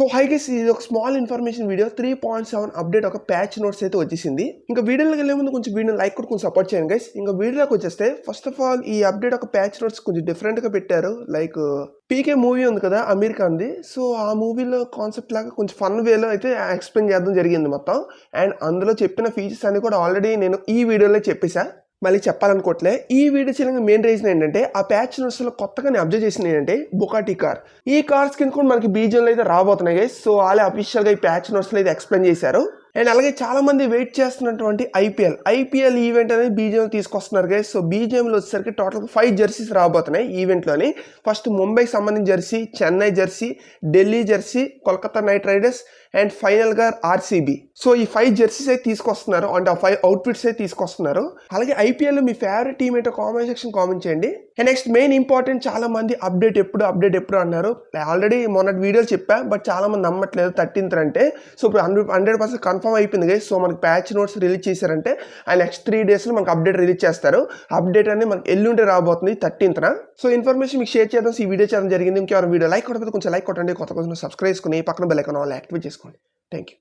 So hi guys ఇది ఒక small information video three point seven update ఒక ప్యాచ్ నోట్స్ అయితే వచ్చేసింది. ఇంకా వీడియోకి వెళ్ళే ముందు కొంచెం వీడియో లైక్ కూడా కొంచెం సపోర్ట్ చేయండి గైస్ ఇంకా వీడియోలోకి వచ్చేస్తే ఫస్ట్ ఆఫ్ ఆల్ ఈ అప్డేట్ ఒక ప్యాచ్ నోట్స్ కొంచెం డిఫరెంట్గా పెట్టారు. లైక్ పీకే మూవీ ఉంది కదా అమీర్ ఖాన్ది సో ఆ మూవీలో కాన్సెప్ట్ లాగా కొంచెం ఫన్ వేలో అయితే ఎక్స్ప్లెయిన్ చేయడం జరిగింది మొత్తం. అండ్ అందులో చెప్పిన ఫీచర్స్ అన్ని కూడా ఆల్రెడీ నేను ఈ వీడియోలో చెప్పేసా మళ్ళీ చెప్పాలనుకోవట్లే. ఈ వీడియో చేయడానికి మెయిన్ రీజన్ ఏంటంటే ఆ ప్యాచ్ నోట్స్లో కొత్తగా నేను అబ్జర్వ్ చేసింది ఏంటంటే బుకాటి కార్ ఈ కార్స్ కింద కూడా మనకి బీజంలో అయితే రాబోతున్నాయి సో వాళ్ళే అఫీషియల్గా ఈ ప్యాచ్ నోట్స్లో అయితే ఎక్స్ప్లెయిన్ చేశారు. అండ్ అలాగే చాలా మంది వెయిట్ చేస్తున్నటువంటి ఐపీఎల్. ఐపీఎల్ ఈవెంట్ అనేది బీజేఎం తీసుకొస్తున్నారు గైస్ సో బీజేఎంలో వచ్చేసరికి టోటల్ ఫైవ్ జెర్సీస్ రాబోతున్నాయి ఈవెంట్లోని ఫస్ట్ ముంబైకి సంబంధించిన jersey Chennai jersey Delhi jersey Kolkata night riders and ఫైనల్గా ఆర్సీబీ సో ఈ ఫైవ్ జెర్సీస్ అయితే తీసుకొస్తున్నారు అంటే ఆ ఫైవ్ అవుట్ఫిట్స్ అయితే తీసుకొస్తున్నారు. అలాగే ఐపీఎల్లో మీ ఫేవరెట్ టీమ్ ఏంటో కామెంట్ సెక్షన్ కామెంట్ చేయండి. అండ్ నెక్స్ట్ మెయిన్ ఇంపార్టెంట్ చాలా మంది అప్డేట్ ఎప్పుడు అప్డేట్ ఎప్పుడు అన్నారు. ఆల్రెడీ మొన్నటి వీడియోలు చెప్పా బట్ చాలా మంది నమ్మట్లేదు థర్టీన్త్ అంటే సో ఇప్పుడు హండ్రెడ్ హండ్రెడ్ పర్సెంట్ కన్ఫర్మ్ అయిపోయింది గైస్ సో మనకి ప్యాచ్ నోట్స్ రిలీజ్ చేశారంటే ఆ నెక్స్ట్ త్రీ డేస్లో మనకు అప్డేట్ రిలీజ్ చేస్తారు. అప్డేట్ అనేది మనకి ఎల్లుండి రాబోతుంది థర్టీన్త్న సో ఇన్ఫర్మేషన్ మీకు షేర్ చేద్దాం. ఈ వీడియో చేయడం జరిగింది. ఇంకెవరైనా వీడియో లైక్ కొట్టకపోతే కొంచెం లైక్ కొట్టండి. కొత్త కొంచెం సబ్స్క్రైబ్ చేసుకుని పక్కన బెల్ ఐకాన్ ఆల్ యాక్టివేట్ చేసుకోండి. Thank you